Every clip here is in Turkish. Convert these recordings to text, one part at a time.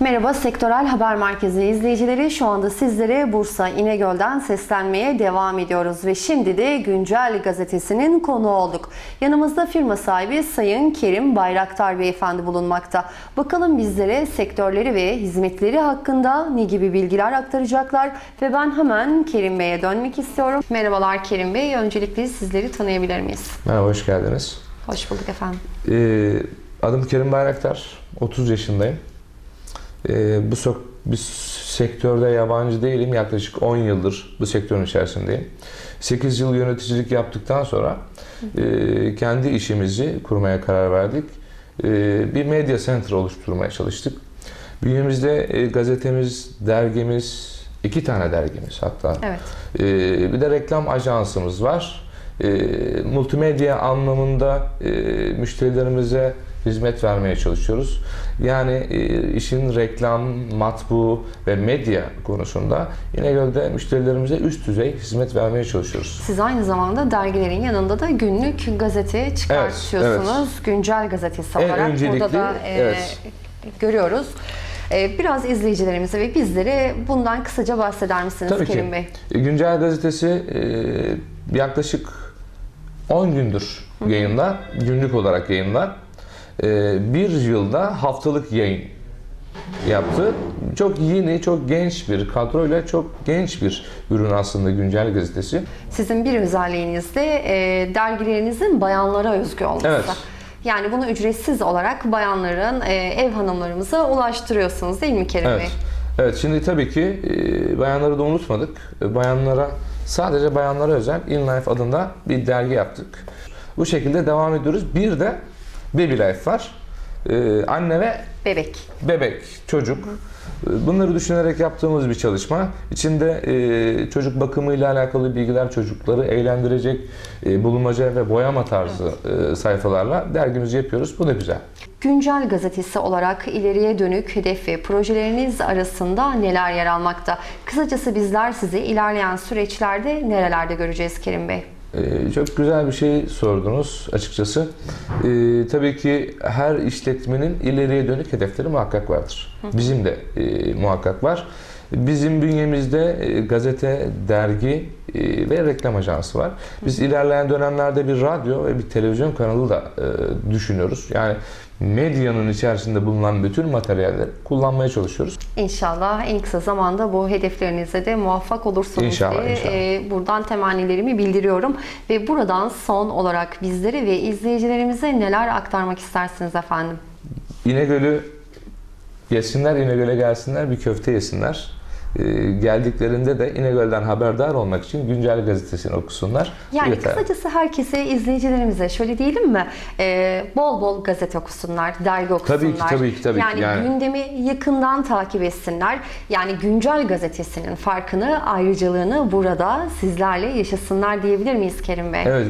Merhaba Sektörel Haber Merkezi izleyicileri. Şu anda sizlere Bursa İnegöl'den seslenmeye devam ediyoruz ve şimdi de Güncel Gazetesi'nin konu olduk. Yanımızda firma sahibi Sayın Kerim Bayraktar Beyefendi bulunmakta. Bakalım bizlere sektörleri ve hizmetleri hakkında ne gibi bilgiler aktaracaklar ve ben hemen Kerim Bey'e dönmek istiyorum. Merhabalar Kerim Bey. Öncelikle sizleri tanıyabilir miyiz? Merhaba, hoş geldiniz. Hoş bulduk efendim. Ee, adım Kerim Bayraktar, 30 yaşındayım. Ee, bu, sok- bu sektörde yabancı değilim, yaklaşık 10 yıldır bu sektörün içerisindeyim. 8 yıl yöneticilik yaptıktan sonra e, kendi işimizi kurmaya karar verdik. E, bir medya center oluşturmaya çalıştık. Bünyemizde e, gazetemiz, dergimiz, iki tane dergimiz hatta. Evet. Ee, bir de reklam ajansımız var. Ee, multimedya anlamında e, müşterilerimize hizmet vermeye çalışıyoruz. Yani e, işin reklam, matbu ve medya konusunda İnegöl'de müşterilerimize üst düzey hizmet vermeye çalışıyoruz. Siz aynı zamanda dergilerin yanında da günlük gazete çıkartıyorsunuz. Güncel gazetesi En olarak öncelikli, burada da e, evet. görüyoruz. E, biraz izleyicilerimize ve bizlere bundan kısaca bahseder misiniz Tabii Kerim ki. Bey? E, Güncel gazetesi yaklaşık 10 gündür yayında, günlük olarak yayında. E, bir yılda haftalık yayın yaptı. Çok yeni, çok genç bir kadroyla çok genç bir ürün aslında Güncel gazetesi. Sizin bir özelliğiniz de e, dergilerinizin bayanlara özgü olması. Evet. Yani bunu ücretsiz olarak bayanların, e, ev hanımlarımıza ulaştırıyorsunuz değil mi Kerim Bey? Evet. Evet şimdi tabii ki e, bayanları da unutmadık. E, Bayanlara sadece bayanlara özel In Life adında bir dergi yaptık. Bu şekilde devam ediyoruz. Bir de Baby Life var. E, anne ve Bebek. bebek, çocuk. E, Bunları düşünerek yaptığımız bir çalışma. İçinde e, çocuk bakımıyla alakalı bilgiler, çocukları eğlendirecek e, bulmaca ve boyama tarzı e, sayfalarla dergimizi yapıyoruz. Bu da güzel. Güncel gazetesi olarak ileriye dönük hedef ve projeleriniz arasında neler yer almakta? Kısacası bizler sizi ilerleyen süreçlerde nerelerde göreceğiz Kerim Bey? Ee, çok güzel bir şey sordunuz açıkçası. Ee, tabii ki her işletmenin ileriye dönük hedefleri muhakkak vardır. Bizim de e, muhakkak var. Bizim bünyemizde e, gazete, dergi e, ve reklam ajansı var. Biz ilerleyen dönemlerde bir radyo ve bir televizyon kanalı da e, düşünüyoruz. Yani medyanın içerisinde bulunan bütün materyalleri kullanmaya çalışıyoruz. İnşallah en kısa zamanda bu hedeflerinize de muvaffak olursunuz İnşallah, diye inşallah. e, buradan temennilerimi bildiriyorum. Ve buradan son olarak bizlere ve izleyicilerimize neler aktarmak istersiniz efendim? İnegöl'ü yesinler, İnegöl'e gelsinler, bir köfte yesinler. Ee, geldiklerinde de İnegöl'den haberdar olmak için Güncel Gazetesi'ni okusunlar. Yani Yeter. kısacası herkese, izleyicilerimize şöyle diyelim mi? Ee, bol bol gazete okusunlar, dergi okusunlar. Tabii ki, tabii ki, tabii ki. yani, Yani- gündemi yakından takip etsinler. Yani güncel gazetesinin farkını, ayrıcalığını burada sizlerle yaşasınlar diyebilir miyiz Kerim Bey? Evet.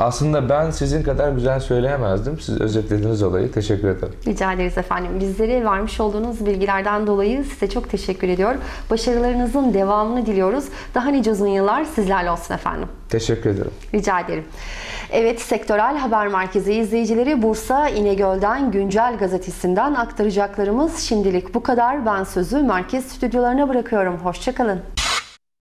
Aslında ben sizin kadar güzel söyleyemezdim. Siz özetlediğiniz olayı. Teşekkür ederim. Rica ederiz efendim. Bizlere vermiş olduğunuz bilgilerden dolayı size çok teşekkür ediyor. Başarılarınızın devamını diliyoruz. Daha nice uzun yıllar sizlerle olsun efendim. Teşekkür ederim. Rica ederim. Evet, Sektörel Haber Merkezi izleyicileri Bursa İnegöl'den Güncel Gazetesi'nden aktaracaklarımız şimdilik bu kadar. Ben sözü merkez stüdyolarına bırakıyorum. Hoşçakalın.